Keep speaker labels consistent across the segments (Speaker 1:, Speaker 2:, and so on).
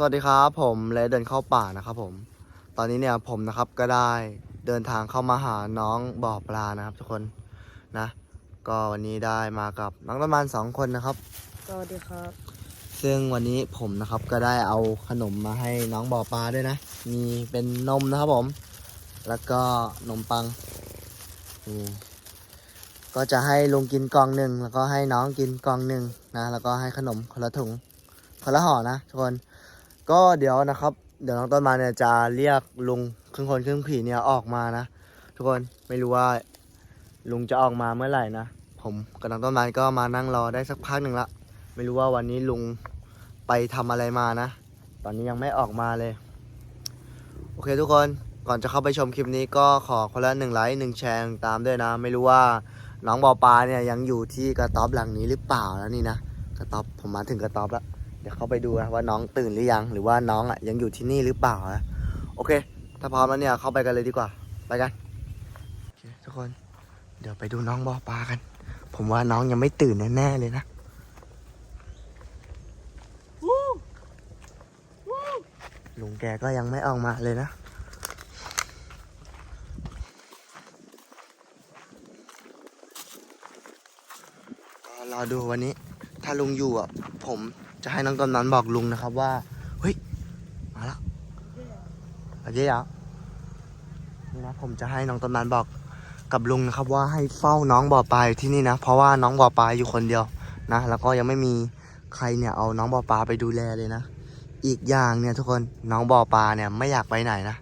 Speaker 1: สวัสดีครับผมเลเดินเข้าป่านะครับผม ตอนนี้เนี่ยผมนะครับก็ได้เดินทางเข้ามาหาน้องบ่อปลานะครับ ทุกคนนะ ก็วันนี้ได้มากับน้องประมาณสองคนนะครับ
Speaker 2: สวัสดีครับ
Speaker 1: ซึ่งวันนี้ผมนะครับก็ได้เอาขนมมาให้น้องบ่อปลาด้วยนะ มีเป็นนมนะครับผม แล้วก็นมปังนี่ก็จะให้ลุงกินกล่องหนึ่งแล้วก็ให้น้องกินกล่องหนึ่งนะ แล้วก็ให้ขนมคนละถุงคนละห่อนะทุกคน ก็เดี๋ยวนะครับ เดี๋ยวน้องต้นมาเนี่ยจะเรียกลุงครึ่งคนครึ่งผีเนี่ยออกมานะ ทุกคนไม่รู้ว่าลุงจะออกมาเมื่อไหร่นะ ผมกับน้องต้นไม้ก็มานั่งรอได้สักพักหนึ่งละ ไม่รู้ว่าวันนี้ลุงไปทำอะไรมานะ ตอนนี้ยังไม่ออกมาเลย โอเคทุกคนก่อนจะเข้าไปชมคลิปนี้ก็ขอคนละหนึ่งไลค์หนึ่งแชร์ตามด้วยนะ ไม่รู้ว่าน้องบอปลาเนี่ยยังอยู่ที่กระต๊อบหลังนี้หรือเปล่าแล้วนี่นะกระต๊อบผมมาถึงกระต๊อบแล้ว ดี๋ยวเข้าไปดูนะว่าน้องตื่นหรือยัง หรือว่าน้องอะยังอยู่ที่นี่หรือเปล่านะโอเค ถ้าพร้อมแล้วเนี่ยเข้าไปกันเลยดีกว่า ไปกันโอเคทุกคน เดี๋ยวไปดูน้องบอปลากัน ผมว่าน้องยังไม่ตื่นแน่ๆเลยนะลุงแกก็ยังไม่ออกมาเลยนะก็รอดูวันนี้ ถ้าลุงอยู่อะ ผม จะให้น้องต้นนั้นบอกลุงนะครับว่า เฮ้ย มาแล้วอาเจ๊ยะนี่นะผมจะให้น้องต้นนั้นบอกกับลุงนะครับ ว่าให้เฝ้าน้องบ่อปลาที่นี่นะ เพราะว่าน้องบ่อปลาอยู่คนเดียวนะ แล้วก็ยังไม่มีใครเนี่ยเอาน้องบ่อปลาไปดูแลเลยนะ อีกอย่างเนี่ยทุกคนน้องบ่อปลาเนี่ยไม่อยากไปไหนนะ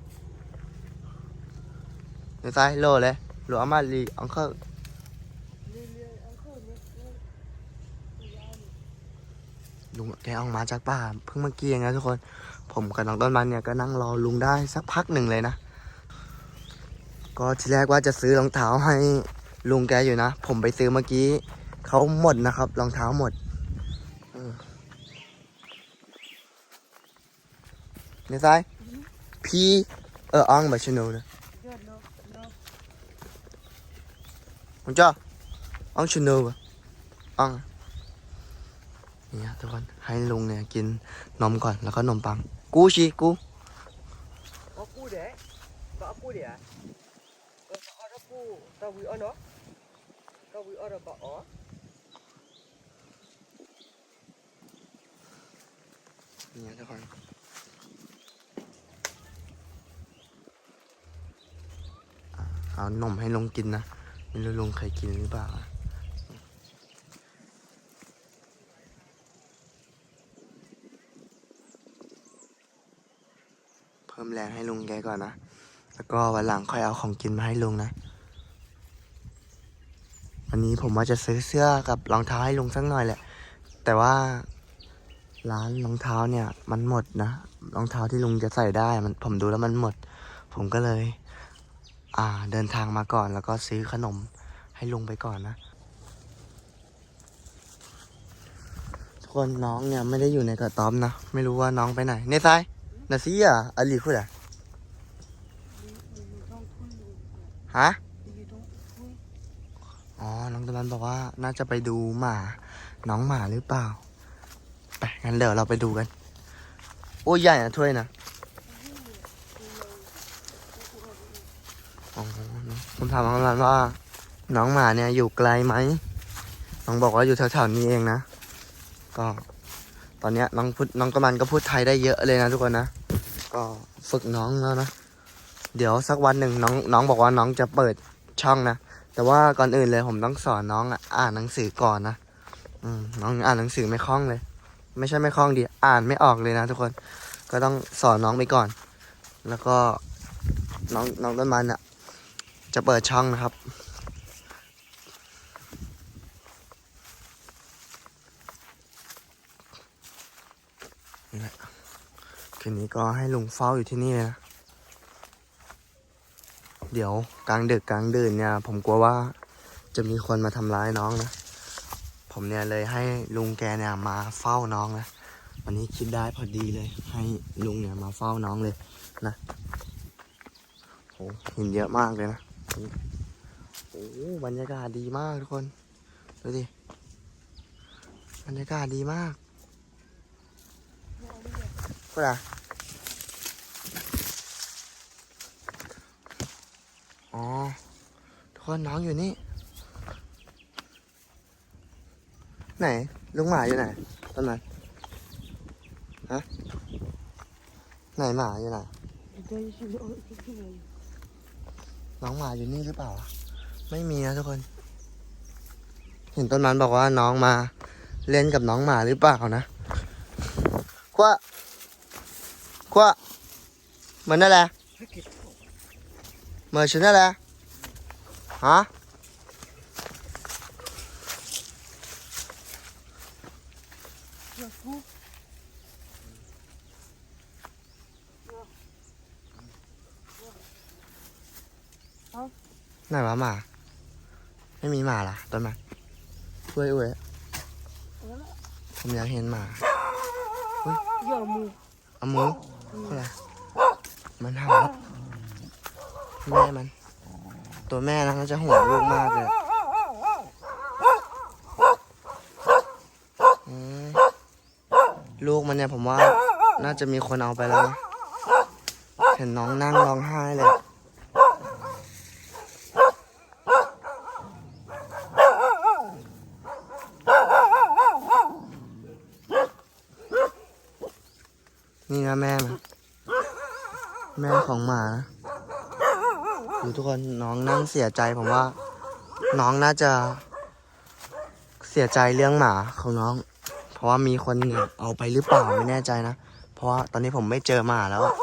Speaker 1: เดี๋ยวซ้ายโลเลยหลวงอามาลีอังเคิล ลุงแกออกมาจากป่าเพิ่งเมื่อกี้เองนะทุกคน ผมกับน้องต้นมันเนี่ยก็นั่งรอลุงได้สักพักหนึ่งเลยนะ ก็ทีแรกว่าจะซื้อรองเท้าให้ลุงแกอยู่นะ ผมไปซื้อเมื่อกี้เขาหมดนะครับรองเท้าหมดเออนี่ซ้ายพี่เอออังแบบชนูนะผมจ้าอังชนูปะอัง นี่ทุกคนให้ลุงเนี่ยกินนมก่อนแล้วก็นมปัง กูชีกู
Speaker 2: có cu để có cu để có có đó cu tao vui ở nó tao vui ở đó bỏ ó
Speaker 1: นี่ฮะทุกคนเอานมให้ลุงกินนะไม่รู้ลุงเคยกินหรือเปล่า พิ่มแรงให้ลุงแกก่อนนะ แล้วก็วันหลังค่อยเอาของกินมาให้ลุงนะ วันนี้ผมว่าจะซื้อเสื้อกับรองเท้าให้ลุงสักหน่อยแหละ แต่ว่าร้านรองเท้าเนี่ยมันหมดนะ รองเท้าที่ลุงจะใส่ได้มันผมดูแล้วมันหมด ผมก็เลย อ่าเดินทางมาก่อนแล้วก็ซื้อขนมให้ลุงไปก่อนนะทุกคนน้องเนี่ยไม่ได้อยู่ในกระต๊อบนะ ไม่รู้ว่าน้องไปไหน เนซาย นาซีอะอลีคุดอะฮะอ๋อ น้องตะวันบอกว่าน่าจะไปดูหมา น้องหมาหรือเปล่า ไปงั้นเดี๋ยวเราไปดูกัน โอ้ยใหญ่นะถ้วยนะอ๋อผมถามน้องตะวันว่า น้องหมาเนี่ยอยู่ไกลไหม น้องบอกว่าอยู่แถวๆนี้เองนะ ก็ ตอนนี้น้องพูดน้องตะวันก็พูดไทยได้เยอะเลยนะทุกคนนะ ก็ฝึกน้องแล้วนะ เดี๋ยวสักวันหนึ่งน้องน้องบอกว่าน้องจะเปิดช่องนะ แต่ว่าก่อนอื่นเลยผมต้องสอนน้องอ่านหนังสือก่อนนะอืมน้องอ่านหนังสือไม่คล่องเลย ไม่ใช่ไม่คล่องดิอ่านไม่ออกเลยนะทุกคน ก็ต้องสอนน้องไปก่อน แล้วก็น้องน้องต้นมันอะ จะเปิดช่องนะครับ นี่แหละ คืนนี้ก็ให้ลุงเฝ้าอยู่ที่นี่นะ เดี๋ยวกลางดึกกลางดื่นเนี่ย ผมกลัวว่าจะมีคนมาทำร้ายน้องนะ ผมเนี่ยเลยให้ลุงแกเนี่ยมาเฝ้าน้องนะ วันนี้คิดได้พอดีเลย ให้ลุงเนี่ยมาเฝ้าน้องเลยนะโหหินเยอะมากเลยนะ โอ้บรรยากาศดีมากทุกคน ดูดิ บรรยากาศดีมากก็ได้ อ๋อทุกคนน้องอยู่นี่ ไหนลุงหมาอยู่ไหนต้นไม้ฮะไหนหมาอยู่ไหนน้องหมาอยู่นี่หรือเปล่า ไม่มีนะทุกคน เห็นต้นมันบอกว่าน้องมาเล่นกับน้องหมาหรือเปล่านะคว้าคว้าเหมือนนั่นแหละ เหมือนฉันนั่นแหละฮะไหนวะหมา ไม่มีหมาล่ะต้นมันช่วยอุ้ยผมอยากเห็นหมา
Speaker 2: Giờ mù
Speaker 1: เอามืออะไรมันเห่า แม่มัน ตัวแม่นะมันจะห่วงลูกมากเลยลูกมันเนี่ยผมว่าน่าจะมีคนเอาไปแล้ว เห็นน้องนั่งร้องไห้เลย นี่นะแม่มันแม่ของหมานะดูทุกคนน้องนั่ง เสียใจผมว่า น้องน่าจะ เสียใจเรื่องหมาของน้อง เพราะว่ามีคนเนี่ยเอาไปหรือเปล่าไม่แน่ใจนะ เพราะว่าตอนนี้ผมไม่เจอหมาแล้วอะ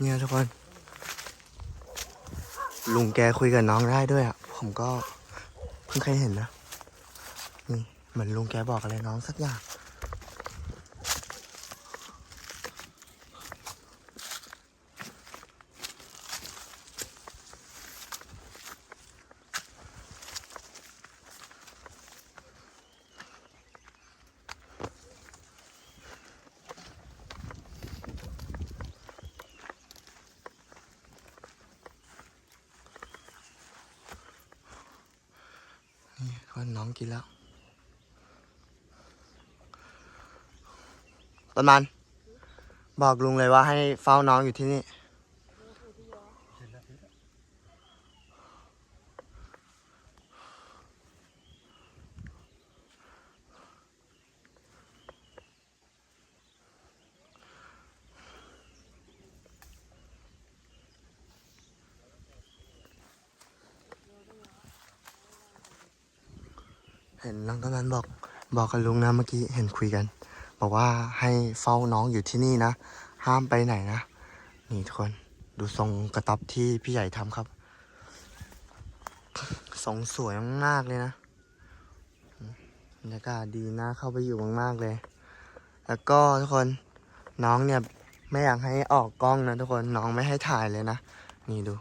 Speaker 1: เนี่ยทุกคน ลุงแกคุยกับน้องได้ด้วยอะ ผมก็เพิ่งเคยเห็นนะ นี่เหมือนลุงแกบอกอะไรน้องสักอย่าง นี่ทุกคนน้องกินแล้ว ประมาณบอกลุงเลยว่าให้เฝ้าน้องอยู่ที่นี่ เห็นน้องกำนันบอกบอกกับลุงนะเมื่อกี้เห็นคุยกัน บอกว่าให้เฝ้าน้องอยู่ที่นี่นะ ห้ามไปไหนนะ นี่ทุกคนดูทรงกระต๊อบที่พี่ใหญ่ทำครับ ทรงสวยมากๆเลยนะบรรยากาศดีนะเข้าไปอยู่มากๆเลย แล้วก็ทุกคนน้องเนี่ยไม่อยากให้ออกกล้องนะทุกคนน้องไม่ให้ถ่ายเลยนะ นี่ดู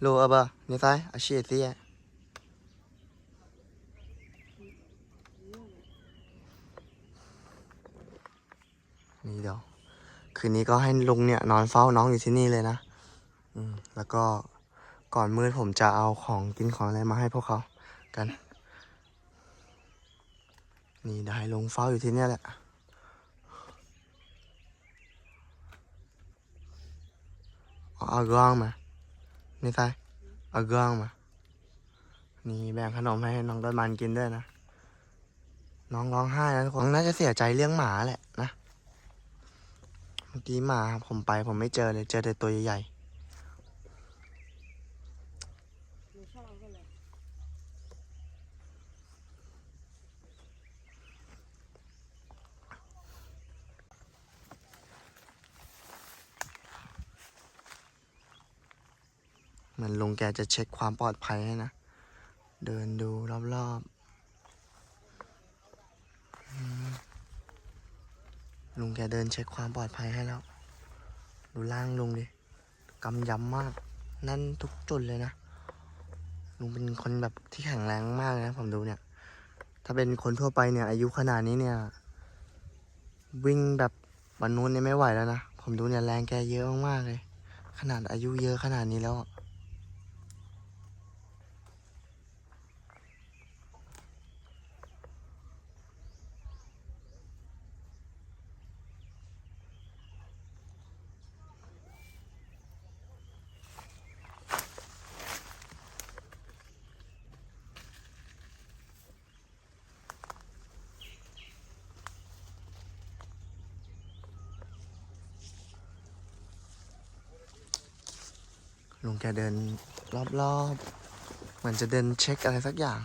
Speaker 1: Lô ơ bơ, như thế, ở xìa xìa. นี่เดี๋ยว คืนนี้ก็ให้ลุงเนี่ยนอนเฝ้าน้องอยู่ที่นี่เลยนะ อืม แล้วก็ก่อนมืดผมจะเอาของกินของอะไรมาให้พวกเขากัน นี่เดี๋ยวให้ลุงเฝ้าอยู่ที่เนี่ยแหละเอากล้องมานี่ใช่เอากล้องมา นี่แบ่งขนมให้น้องต้นมันกินด้วยนะ น้องร้องไห้นะทุกคนน่าจะเสียใจเรื่องหมาแหละนะ มื่อกี้มาผมไปผมไม่เจอเลย เจอแต่ตัวใหญ่ๆเหมือนลุงแกจะเช็คความปลอดภัยให้นะ เดินดูรอบๆอืม ลุงแกเดินเช็คความปลอดภัยให้แล้ว ดูล่างลุงดิกำยำมากแน่นทุกจุดเลยนะ ลุงเป็นคนแบบที่แข็งแรงมากนะผมดูเนี่ย ถ้าเป็นคนทั่วไปเนี่ย อายุขนาดนี้เนี่ย วิ่งแบบวันนู้นเนี่ยไม่ไหวแล้วนะ ผมดูเนี่ยแรงแกเยอะมากๆเลย ขนาดอายุเยอะขนาดนี้แล้ว ลุงแกเดินรอบๆเหมือนจะเดินเช็คอะไรสักอย่าง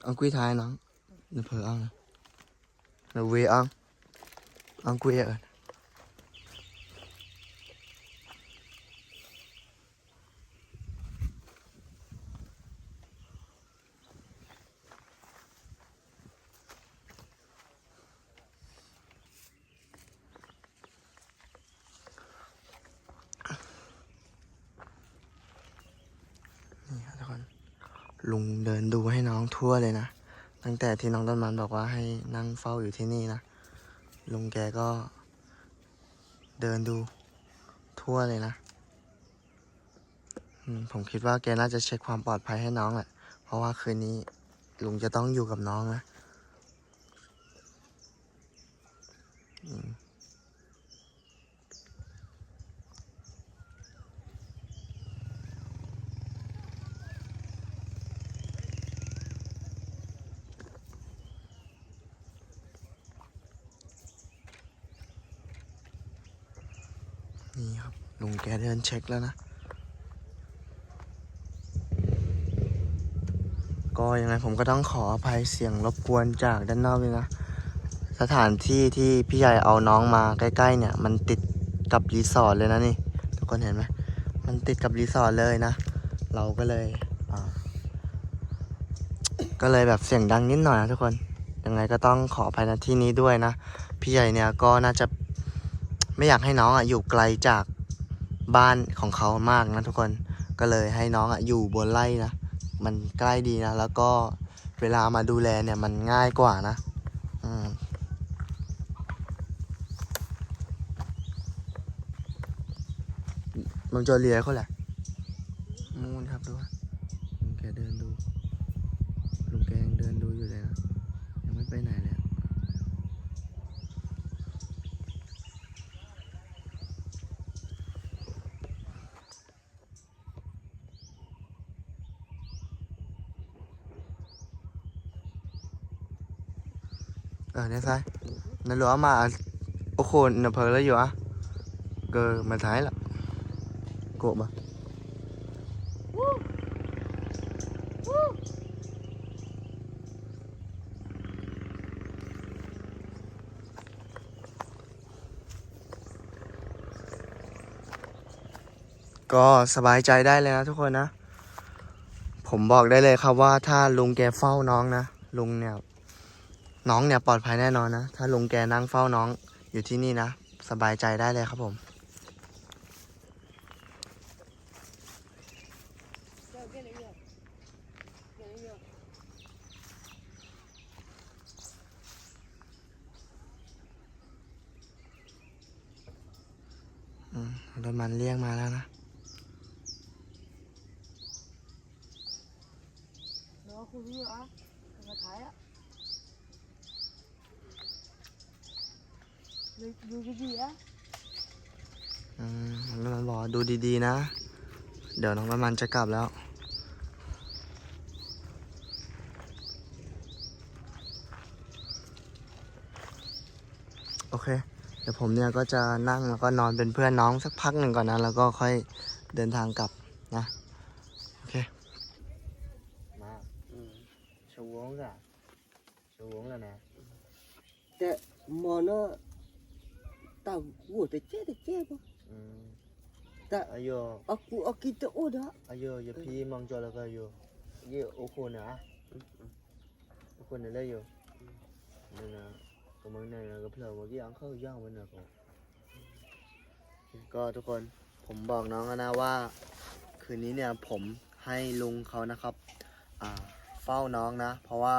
Speaker 1: ăn quý thái nắng nó phở ăn nó về ăn ăn quý ở. ลุงเดินดูให้น้องทั่วเลยนะ ตั้งแต่ที่น้องต้นมันบอกว่าให้นั่งเฝ้าอยู่ที่นี่นะ ลุงแกก็ เดินดูทั่วเลยนะผมคิดว่าแกน่าจะเช็คความปลอดภัยให้น้องแหละ เพราะว่าคืนนี้ลุงจะต้องอยู่กับน้องนะ ลุงแกเดินเช็คแล้วนะ ก็ยังไงผมก็ต้องขออภัยเสียงรบกวนจากด้านนอกด้วยนะ สถานที่ที่พี่ใหญ่เอาน้องมาใกล้ๆเนี่ย มันติดกับรีสอร์ทเลยนะนี่ ทุกคนเห็นไหมมันติดกับรีสอร์ทเลยนะ เราก็เลยก็เลยแบบเสียงดังนิดหน่อยนะทุกคน ยังไงก็ต้องขออภัยในที่นี้ด้วยนะ พี่ใหญ่เนี่ยก็น่าจะไม่อยากให้น้องอะอยู่ไกลจาก บ้านของเขามากนะทุกคนก็เลยให้น้องอะอยู่บนไร่นะมันใกล้ดีนะแล้วก็เวลามาดูแลเนี่ยมันง่ายกว่านะอืมมึงจอเลียเขาแหละมูนครับดูว่า เออเนี่ย sai nó lúa mà ô khôn nó phở lấy vô á cơ mà thái là cộ mà ก็สบายใจได้เลยนะทุกคนนะ ผมบอกได้เลยครับว่าถ้าลุงแกเฝ้าน้องนะ ลุงเนี่ย น้องเนี่ยปลอดภัยแน่นอนนะ ถ้าลุงแกนั่งเฝ้าน้องอยู่ที่นี่นะ สบายใจได้เลยครับผม อืมรถมันเรียกมาแล้วนะ
Speaker 2: Nó không biết ดูดีๆนะ
Speaker 1: อืมน้อมันบอดูดีๆนะ เดี๋ยวน้องมันมันจะกลับแล้ว
Speaker 2: โอ
Speaker 1: เค เดี๋ยวผมเนี่ยก็จะนั่งแล้วก็นอนเป็นเพื่อนน้องสักพักหนึ่งก่อนนะ แล้วก็ค่อยเดินทางกลับนะ เลย
Speaker 2: อ
Speaker 1: ยู่นี่นะก็มึงเนี่ยก็เพลอเมื่อกี้อังเข้าย่างมันนะก็ก็ทุกคนผมบอกน้องแล้วนะว่า คืนนี้เนี่ยผมให้ลุงเขานะครับ อ่า เฝ้าน้องนะ เพราะว่า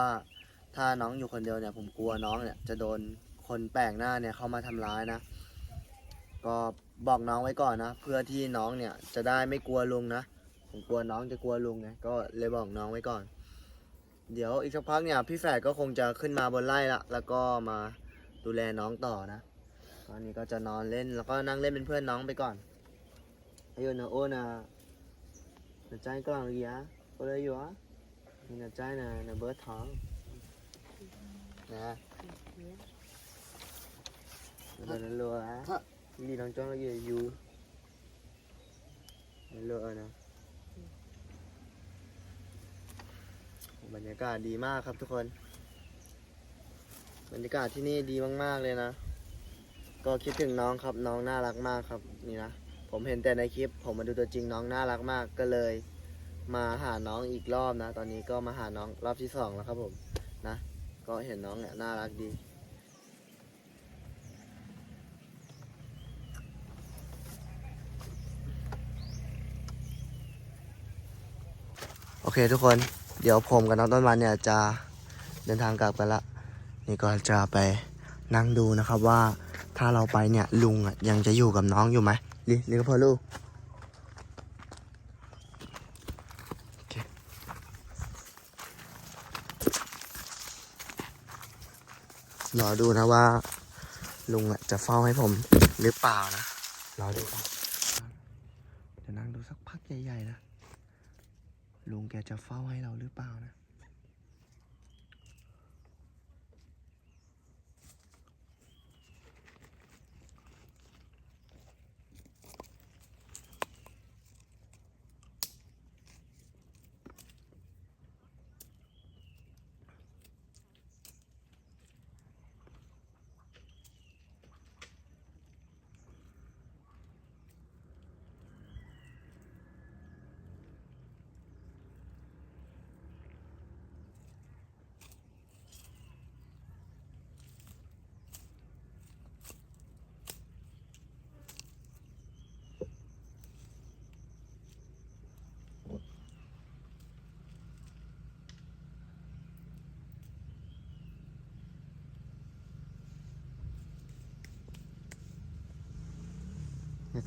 Speaker 1: ถ้าน้องอยู่คนเดียวเนี่ยผมกลัวน้องเนี่ยจะโดนคนแปลกหน้าเนี่ยเข้ามาทำร้ายนะ ก็บอกน้องไว้ก่อนนะ เพื่อที่น้องเนี่ยจะได้ไม่กลัวลุงนะ ผมกลัวน้องจะกลัวลุงไง ก็เลยบอกน้องไว้ก่อน เดี๋ยวอีกสักพักเนี่ย พี่แฝดก็คงจะขึ้นมาบนไร่ละ แล้วก็มาดูแลน้องต่อนะ ตอนนี้ก็จะนอนเล่น แล้วก็นั่งเล่นเป็นเพื่อนน้องไปก่อนอายุนะโอ้นะนะใจกลางเลยอะก็เลยอยู่อะนี่นะใจนะนะเบิร์ดท้องนะแล้วนั่นรัวอะ
Speaker 2: ถ้า
Speaker 1: đi đằng cho nó gì vui lựa nè บรรยากาศดีมากครับทุกคน บรรยากาศที่นี่ดีมาก ๆ เลยนะ ก็คิดถึงน้องครับน้องน่ารักมากครับนี่นะ ผมเห็นแต่ในคลิป ผมมาดูตัวจริงน้องน่ารักมากก็เลย มาหาน้องอีกรอบนะ ตอนนี้ก็มาหาน้องรอบที่สองแล้วครับผมนะ ก็เห็นน้องเนี่ยน่ารักดี เคทุกคนเดี๋ยวผมกับน้องต้นมันเนี่ยจะเดินทางกลับกันละ นี่ก็จะไปนั่งดูนะครับว่าถ้าเราไปเนี่ยลุงอะยังจะอยู่กับน้องอยู่ไหมลิลิก็พอลูกรอดูนะว่า ลุงอะจะเฝ้าให้ผมหรือเปล่านะ รอดูกันเดี๋ยวนั่งดูสักพักใหญ่ๆนะ ลุงแกจะเฝ้าให้เราหรือเปล่านะ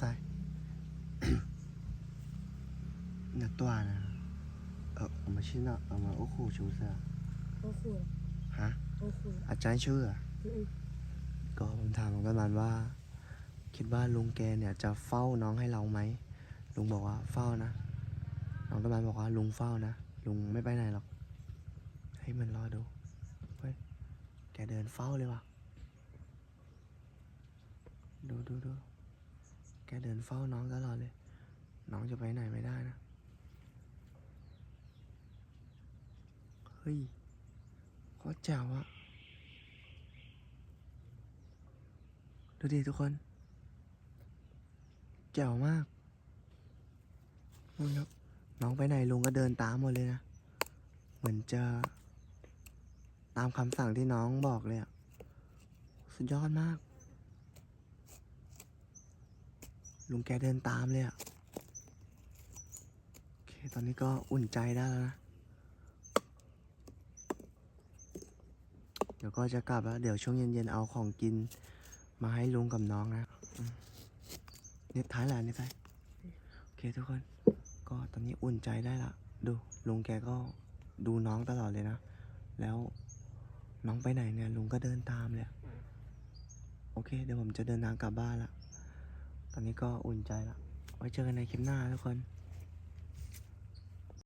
Speaker 1: sai là ตัว là ở mà xin là ở mà ô khu chú
Speaker 3: มา ô khu
Speaker 1: hả ô
Speaker 3: khu อา
Speaker 1: จารย์ชื่ออก็ผมถามลุงกันมานว่า คิดว่าลุงแกเนี่ยจะเฝ้าน้องให้เราไหมลุงบอกว่าเฝ้านะน้องกันมันบอกว่าลุงเฝ้านะลุงไม่ไปไหนหรอกให้มันรอดูเฮ้ยแกเดินเฝ้าเลยวะดูดูดู แกเดินเฝ้าน้องตลอดเลย น้องจะไปไหนไม่ได้นะ เฮ้ยโคตรแจ๋วอะดูดิทุกคนแจ๋วมากนู่นครับน้องไปไหนลุงก็เดินตามหมดเลยนะ เหมือนจะ ตามคำสั่งที่น้องบอกเลยอะสุดยอดมาก ลุงแกเดินตามเลยอะโอเค ตอนนี้ก็อุ่นใจได้แล้วนะ เดี๋ยวก็จะกลับแล้ว เดี๋ยวช่วงเย็นๆเอาของกินมาให้ลุงกับน้องนะเนี่ยท้ายแหละเนี่ยท้ายโอเคทุกคน ก็ตอนนี้อุ่นใจได้ละ ดูลุงแกก็ดูน้องตลอดเลยนะ แล้วน้องไปไหนเนี่ยลุงก็เดินตามเลย โอเค เดี๋ยวผมจะเดินทางกลับบ้านละ ตอนนี้ก็อุ่นใจละไว้เจอกันในคลิปหน้าทุกคน